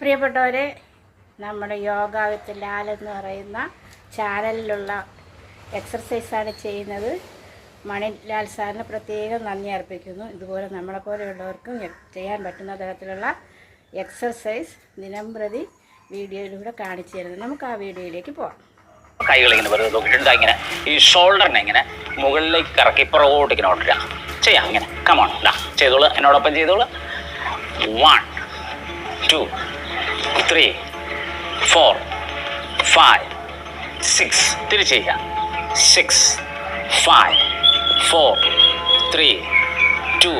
പ്രിയപ്പെട്ടവരെ നമ്മുടെ യോഗ വിത്ത് ലാൽ എന്ന് പറയുന്ന ചാനലിലുള്ള എക്സർസൈസാണ് ചെയ്യുന്നത്. മണി ലാൽ സാറിന് പ്രത്യേകം നന്ദി അർപ്പിക്കുന്നു. ഇതുപോലെ നമ്മളെ പോലെയുള്ളവർക്കും ചെയ്യാൻ പറ്റുന്ന തരത്തിലുള്ള എക്സർസൈസ് ദിനംപ്രതി വീഡിയോയിലൂടെ കാണിച്ചു തരുന്നത് നമുക്ക് ആ വീഡിയോയിലേക്ക് പോകാം കൈകൾ ഇങ്ങനെ ഈ ഷോൾഡറിനെ ഇങ്ങനെ മുകളിലേക്ക് കറക്കി പുറകോട്ട് ഇങ്ങനെ ഓട്ടില്ല ചെയ്യാം ഇങ്ങനെ. കമോൺ ചെയ്തോളൂ. എന്നോടൊപ്പം ചെയ്തോളൂ. One two three four five six തിരിച്ച് ചെയ്യാം six five four three two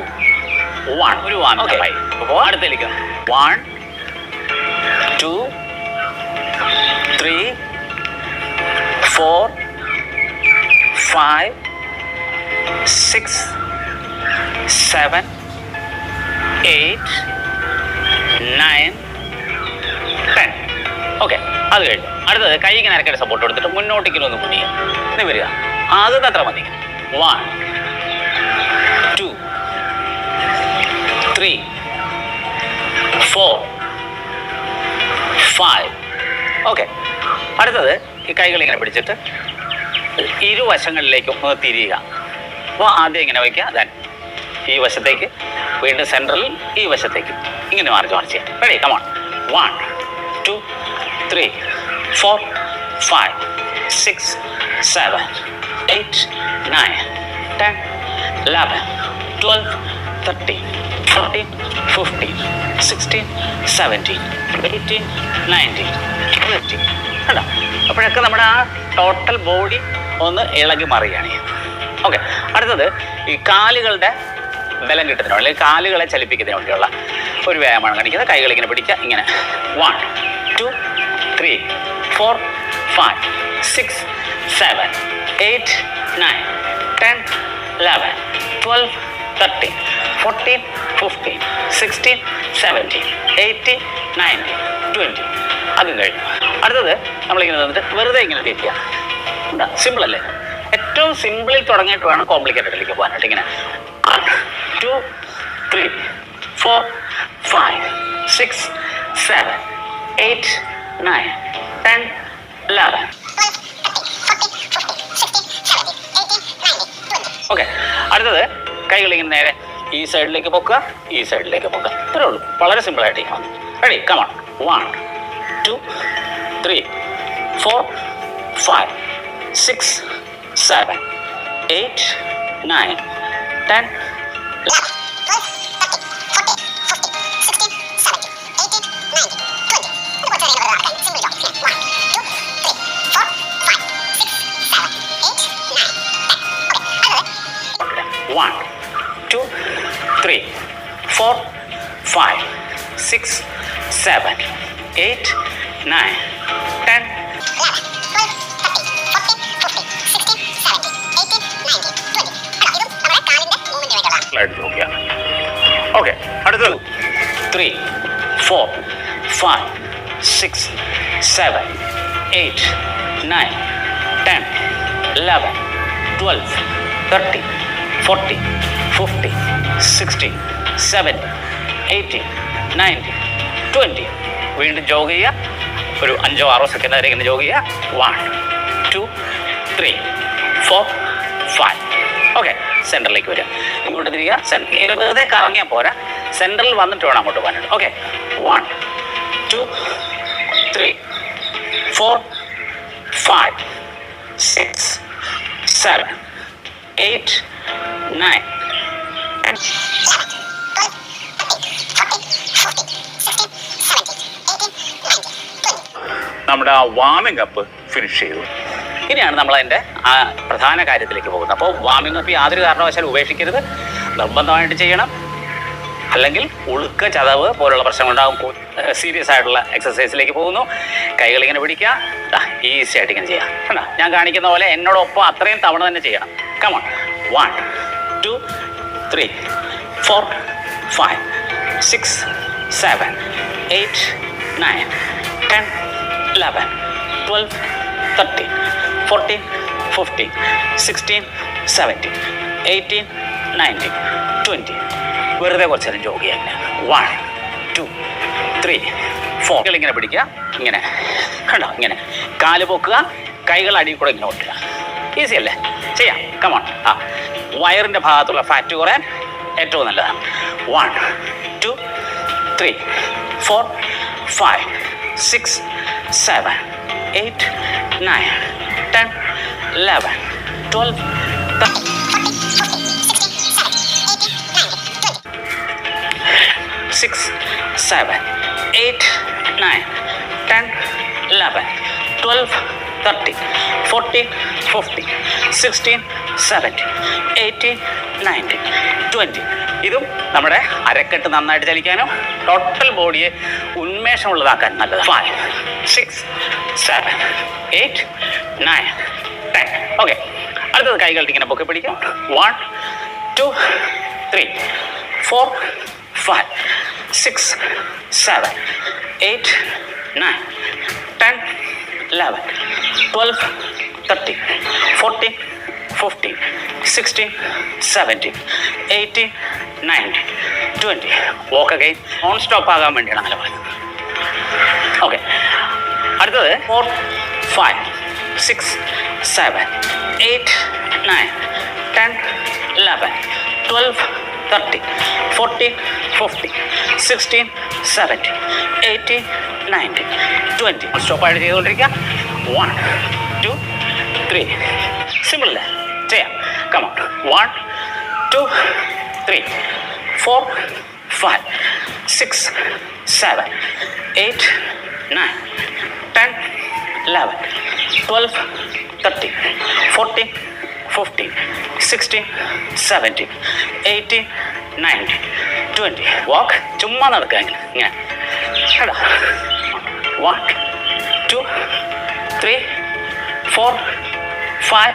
one ഒരു വൺ ഓക്കെ അടുത്തേക്ക്. One two three five, six, seven, eight, nine, ten. Okay അത് കഴിഞ്ഞു. അടുത്തത് കൈ ഇങ്ങനെ ഇറക്കിയിട്ട് സപ്പോർട്ട് കൊടുത്തിട്ട് മുന്നോട്ടേക്കിലും ഒന്ന് കുനിയുക ഇനി വരിക. ആദ്യത്തെ അത്ര മതി. One two three four five okay അടുത്തത് ഈ കൈകൾ ഇങ്ങനെ പിടിച്ചിട്ട് ഇരുവശങ്ങളിലേക്കും ഒന്ന് തിരിയുക. അപ്പോൾ ആദ്യം ഇങ്ങനെ വയ്ക്കുക ദൻ ഈ വശത്തേക്ക് വീണ്ടും സെൻട്രലിൽ ഈ വശത്തേക്ക്. ഇങ്ങനെ മാറി മാറി ചെയ്യാം ready come on one two three four, five, six, seven, eight, nine, ten, eleven, twelve, thirteen, fourteen, fifteen, sixteen, seventeen, eighteen nineteen twenty അപ്പോഴൊക്കെ നമ്മുടെ ആ ടോട്ടൽ ബോഡി ഒന്ന് ഇളകി മറിയാണ് ഓക്കെ അടുത്തത് ഈ കാലുകളുടെ ബലം കിട്ടുന്നതിനോ അല്ലെങ്കിൽ കാലുകളെ ചലിപ്പിക്കുന്നതിന് വേണ്ടിയുള്ള ഒരു വ്യായാമമാണ്. കാണിക്കുന്നത് കൈകൾ ഇങ്ങനെ പിടിക്കുക ഇങ്ങനെ. One three four five six seven eight nine ten eleven twelve thirteen fourteen fifteen sixteen seventeen eighteen nineteen twenty അതും കഴിഞ്ഞു. അടുത്തത് നമ്മളിങ്ങനെ നിന്നിട്ട് വെറുതെ ഇങ്ങനെ തിരിക്കുക ഉണ്ടാ? സിമ്പിൾ അല്ലേ? ഏറ്റവും സിമ്പിളിൽ തുടങ്ങിയിട്ട് വേണം കോംപ്ലിക്കേറ്റഡിലേക്ക് പോകാനായിട്ട് ഇങ്ങനെ. Two three four five six seven eight okay അടുത്തത് കൈകൾ ഇങ്ങനെ നേരെ. ഈ സൈഡിലേക്ക് പൊക്കുക ഈ സൈഡിലേക്ക് പൊക്കുക. ഇത്രേ ഉള്ളൂ. വളരെ സിമ്പിളായിട്ട് ചെയ്യാം. Ready come on one two three four five six seven eight nine ten six seven eight nine ten okay അടുത്തത്. Three four five six seven eight nine ten eleven twelve thirty forty fifty sixty seven eighty ninety twenty. വീണ്ടും jog ചെയ്യുക. ഒരു അഞ്ചോ ആറോ second വരെ ഇങ്ങനെ jog ചെയ്യുക. One two three four five okay സെന്ററിലേക്ക് വരിക. ഇങ്ങോട്ട് തിരിയുക. സെന്റർ വെറുതെ കറങ്ങിയാൽ പോരാ. സെന്ററിൽ വന്നിട്ട് വേണം അങ്ങോട്ട് പോകാനായിട്ട്. Okay one two three four five six seven eight nine നമ്മുടെ ആ വാമിംഗ് അപ്പ് ഫിനിഷ് ചെയ്തു. ഇനിയാണ് നമ്മൾ അതിന്റെ ആ പ്രധാന കാര്യത്തിലേക്ക് പോകുന്നത്. അപ്പോൾ വാമിംഗ് അപ്പ് യാതൊരു കാരണവശാലും ഉപേക്ഷിക്കരുത്. നിർബന്ധമായിട്ട് ചെയ്യണം. അല്ലെങ്കിൽ ഉളുക്ക ചതവ് പോലുള്ള പ്രശ്നങ്ങളുണ്ടാകും സീരിയസ് ആയിട്ടുള്ള എക്സസൈസിലേക്ക് പോകുന്നു. കൈകൾ ഇങ്ങനെ പിടിക്കുക. ഈസി ആയിട്ട് ഇങ്ങനെ ചെയ്യാം. കണ്ടോ? ഞാൻ കാണിക്കുന്ന പോലെ എന്നോടൊപ്പം അത്രയും തവണ തന്നെ ചെയ്യണം. Come on one two three four five six seven eight nine ten eleven twelve thirteen fourteen fifteen sixteen seventeen eighteen nineteen twenty വെറുതെ കുറച്ച് നേരം ജോഗ് ചെയ്യാൻ വൺ ടു ത്രീ ഫോർ ഇങ്ങനെ പിടിക്കുക. ഇങ്ങനെ. കണ്ടോ? ഇങ്ങനെ. കാൽ പൊക്കുക. കൈകൾ അടിയിൽ കൂടെ ഇങ്ങനെ ഒട്ടുക ഈസി അല്ലേ? ചെയ്യാം. കമോൺ ആ. വയറിന്റെ ഭാഗത്തുള്ള ഫാറ്റ് കുറയാൻ ഏറ്റവും നല്ലതാണ്. One three, four, five, six, seven, eight, nine, ten, eleven, twelve, thirteen. Six, seven, eight, nine, ten, eleven, twelve, thirteen, fourteen, fifteen, sixteen. Seventeen eighteen nineteen twenty ഇതും നമ്മുടെ അരക്കെട്ട് നന്നായിട്ട് ചലിക്കാനും ടോട്ടൽ ബോഡിയെ ഉന്മേഷമുള്ളതാക്കാൻ നല്ലത്. Five six seven eight nine ten okay അടുത്തത് കൈകൾ ഇങ്ങനെ പൊക്കി പിടിക്കാം. One two three four five six seven eight nine ten eleven twelve thirteen fourteen fifteen sixty seventy eighty ninety twenty walk again on stop ആകാൻ വേണ്ടിയാണ് അങ്ങനെ പറയുന്നത് okay അടുത്തത് four five six seven eight nine ten eleven twelve thirty forty fifty sixteen seventy eighty ninety twenty സ്റ്റോപ്പായിട്ട് ചെയ്തുകൊണ്ടിരിക്കുക. One two three simple ചെയ്യാം come on one two three four five six seven eight nine ten eleven twelve thirteen fourteen fifteen sixteen seventeen eighteen nineteen twenty walk ചുമ്മാ നടക്കുക ഇങ്ങനെ. ഇങ്ങനെ കേട്ടോ one two three four five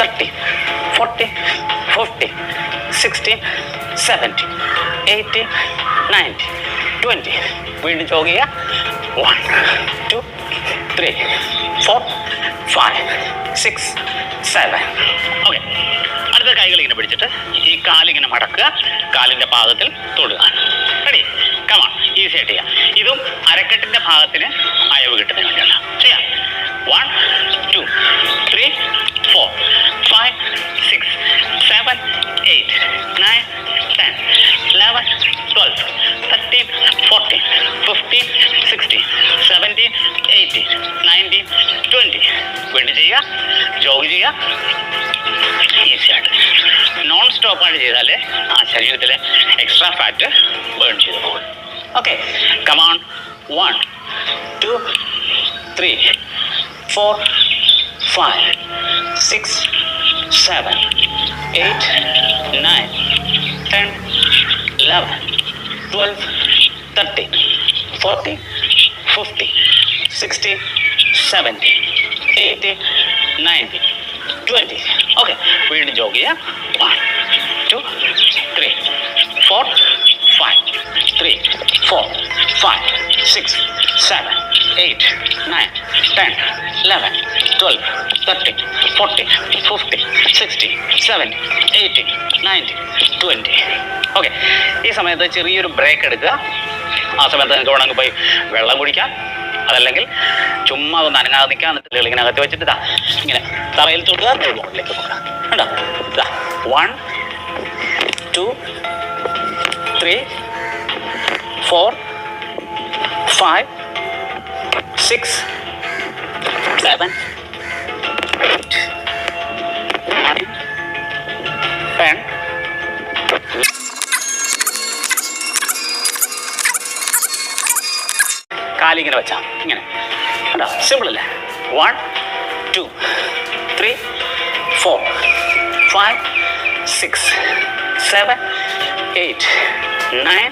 Thirteen forty fifty sixty seventy eighty ninety twenty വീണ്ടും jog ചെയ്യുക. One two three four five six seven okay അടുത്ത കൈകൾ ഇങ്ങനെ പിടിച്ചിട്ട് ഈ കാലിങ്ങനെ മടക്കുക. കാലിന്റെ പാദത്തിൽ തൊടുക. റെഡി കമാൺ ഈസി ആയിട്ട് ചെയ്യാം. ഇതും അരക്കെട്ടിന്റെ ഭാഗത്തിന് അയവ് കിട്ടുന്നതിന് വേണ്ടിയാണ് ചെയ്യാം. One two three four five six seven eight nine ten eleven twelve thirteen fourteen fifteen sixteen seventeen eighteen nineteen twenty വീണ്ടും ചെയ്യുക ജോഗ് ചെയ്യുക. ഈസിയായിട്ട് നോൺ സ്റ്റോപ്പായിട്ട് ചെയ്താൽ ആ ശരീരത്തിലെ എക്സ്ട്രാ ഫാറ്റ് ബേൺ ചെയ്ത് പോകും. Okay come on one two three four five six seven, eight, nine, ten, eleven, twelve, thirteen, forty, fifty, sixty, seventy, eighty, ninety, twenty. Okay, we'll do yoga. Yeah? One, two, three, four, five, three, four, five, six, seven. Eight nine ten eleven twelve thirteen fourteen fifteen sixteen seventeen eighteen nineteen twenty okay ഈ സമയത്ത് ചെറിയൊരു break എടുക്കുക. ആ സമയത്ത് നിങ്ങൾക്ക് വേണമെങ്കിൽ പോയി വെള്ളം കുടിക്കാം. അതല്ലെങ്കിൽ ചുമ്മാ ഒന്ന് അനങ്ങാതെ നിൽക്കുക. എന്നിട്ട് ഇങ്ങനെ അകത്ത് വെച്ചിട്ട് ഇതാ ഇങ്ങനെ തറയിൽ തൊടുക. മുകളിലേക്ക് നോക്കുക കണ്ടോ? ഇതാ. One two three four five six seven ten കാലിങ്ങനെ വെച്ചാൽ ഇങ്ങനെ. കണ്ടോ? സിമ്പിൾ അല്ലേ? One two three four five six seven eight nine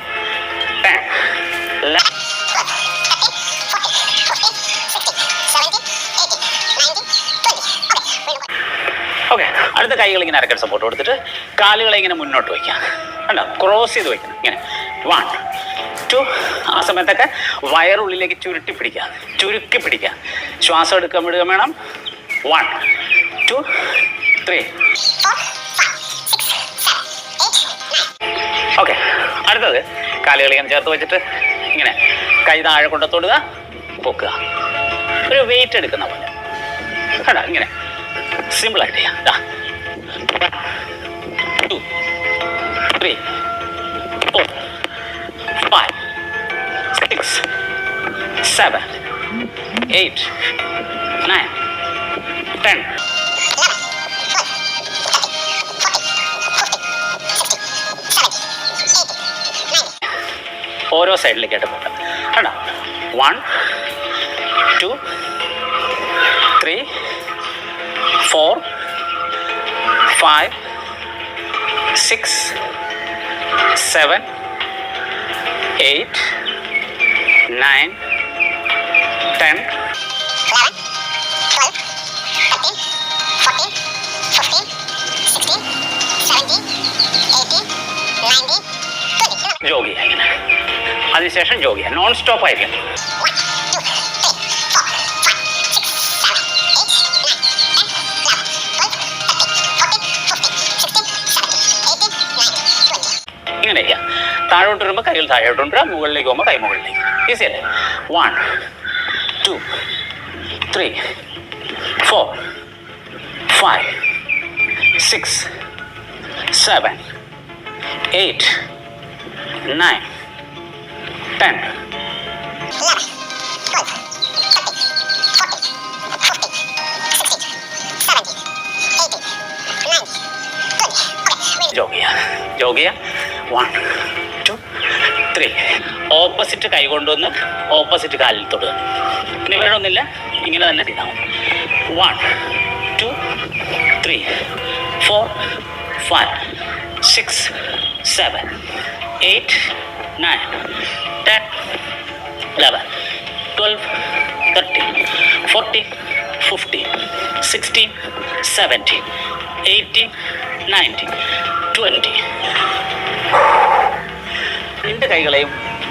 അടുത്ത കൈകൾ ഇങ്ങനെ അരക്കൽ സപ്പോർട്ട് കൊടുത്തിട്ട് കാലുകളെ ഇങ്ങനെ മുന്നോട്ട് വയ്ക്കുക കണ്ടോ? ക്രോസ് ചെയ്ത് വയ്ക്കണം. ഇങ്ങനെ. വൺ ടു ആ സമയത്തൊക്കെ വയറുള്ളിലേക്ക് ചുരുട്ടി പിടിക്കുക ചുരുക്കി പിടിക്കുക ശ്വാസം എടുക്കാൻ വിടുക വേണം. വൺ ടു ത്രീ ഓക്കെ അടുത്തത് കാലുകൾ ഇങ്ങനെ ചേർത്ത് വെച്ചിട്ട് ഇങ്ങനെ കൈ താഴെ കൊണ്ട് തൊടുക പൊക്കുക. ഒരു വെയിറ്റ് എടുക്കുന്ന പോലെ. കണ്ട? ഇങ്ങനെ. സിമ്പിളായിട്ട് ചെയ്യാം. ദാ two three four five six seven eight nine ten ഓരോ സൈഡിലേക്കായിട്ട് പോകാം. കണ്ടോ? One two three four five six seven eight nine ten ജോഗിയ ഇങ്ങനെ അതിനുശേഷം ജോഗിയ നോൺ സ്റ്റോപ്പ് ആയിരിക്കും ഇങ്ങനെ ചെയ്യാം താഴോട്ട് വരുമ്പോൾ കൈകൾ താഴോട്ട് കൊണ്ടുവരാം മുകളിലേക്ക് പോകുമ്പോൾ കൈ മുകളിലേക്ക്. ഈസി അല്ലേ? One two three four five six seven eight nine ten ജോഗിയ ജോഗിയ വൺ ടു ത്രീ ഓപ്പോസിറ്റ് കൈ കൊണ്ടുവന്ന് ഓപ്പോസിറ്റ് കാലിൽ തൊടുക. ഇനി വേണമെന്നില്ല ഇങ്ങനെ തന്നെ ചെയ്താൽ one two three four five six seven eight nine ten eleven twelve thirteen fourteen fifteen sixteen seventeen eighteen nineteen twenty കൈകളെയും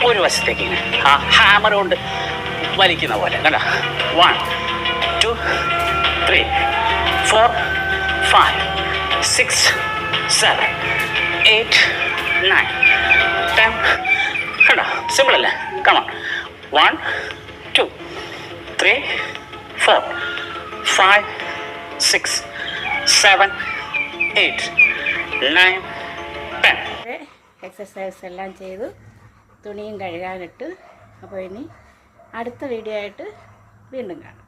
ഒരു വശത്തേക്ക് ആ ഹാമർ കൊണ്ട് വലിക്കുന്ന പോലെ. കണ്ടോ? One two three four five six seven eight nine ten കണ്ടോ? Simple അല്ലേ? Come on one two three four five six seven eight nine ten exercise എല്ലാം ചെയ്തു. തുണിയും കഴുകാനിട്ട് അപ്പോൾ ഇനി അടുത്ത വീഡിയോ ആയിട്ട് വീണ്ടും കാണാം.